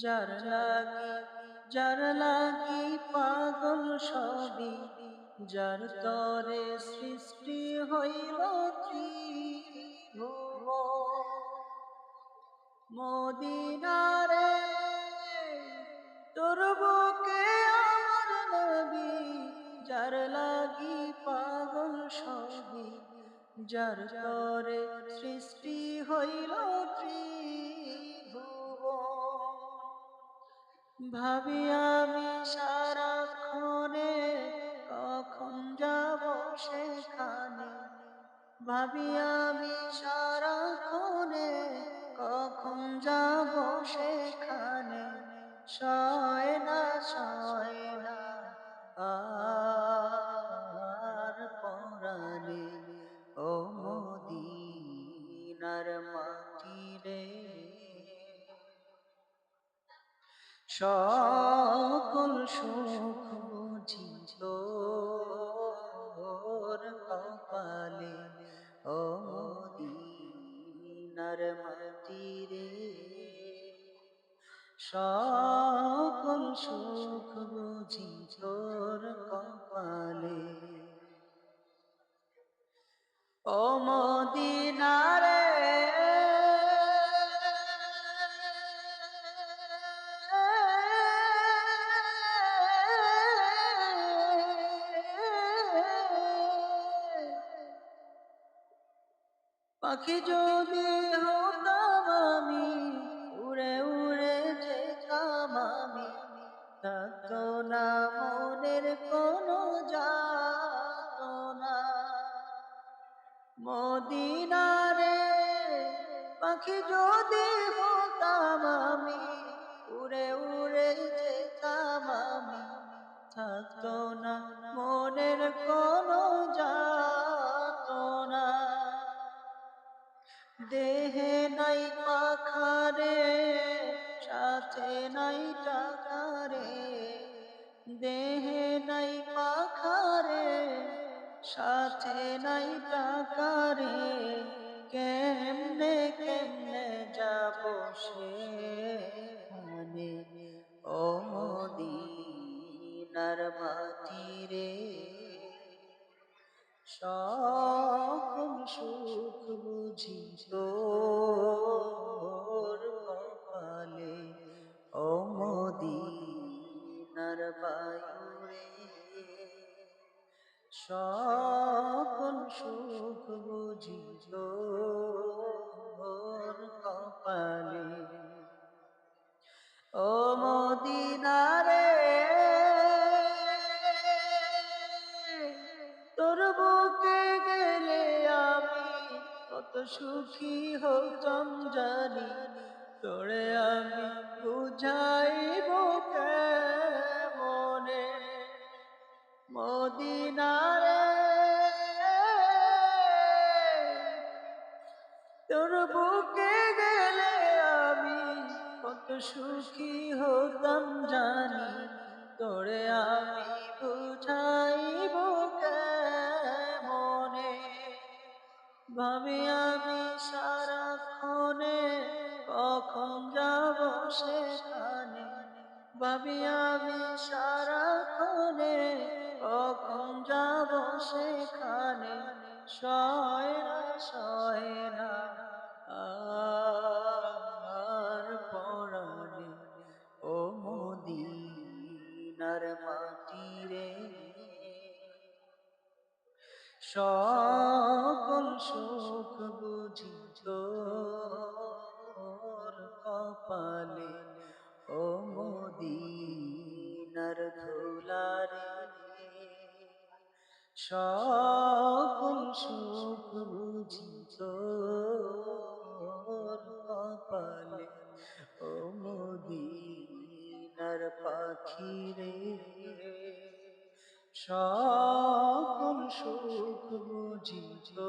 যার লাগি যার লাগি পাগল সবই, যার তরে সৃষ্টি হইল মদিনারে তোর বুকে আমার নবী, যার লাগি পাগল সবই, যার তরে সৃষ্টি হইল ত্রিভুবন ভাবি আমি সারাক্ষণে কখন যাব সেখানে? ভাবি আমি সারাক্ষণে কখন যাব সেখানে? সয় না সয় না আর সকল সুখ বুঝি কপালে ও মদিনার মাটি রে সকল সুখ বুঝি কপালে ও মদিনারে পাখি যদি হতাম আমি, উড়ে উড়ে যেতাম আমি। থাকতো না মনের কোনো যাতনা। মদিনারে পাখি যদি হতাম আমি, উড়ে উড়ে যেতাম আমি। থাকতো না মনের কোনো যাতনা নাই পাখারে, সাথে নাই টাকারে কেমনে কেমনে যাব সে মানে? ও মদিনার মাটি রে সুখ বুঝি তোর সকল সুখ বুঝি কপালে। ও মদিনারে, তোর বুকে গেলে আমি কত সুখী হতাম জানি। তোরে আমি বুঝাইব তোর বুকে গেলে আমি কত সুখী হতাম জানি। তোরে আমি বুঝাইব মনে ভাবি আমি সারাক্ষণে কখন যাব সেখানে? ভাবি আমি সারাক্ষণে কখন যাব সেখানে? সয় সকল সুখ বুঝি তোর কপালে। ও মদিনার ধুলারে সকল সুখ বুঝি তোর কপালে। ও মদিনার পাখি রে বুঝি তো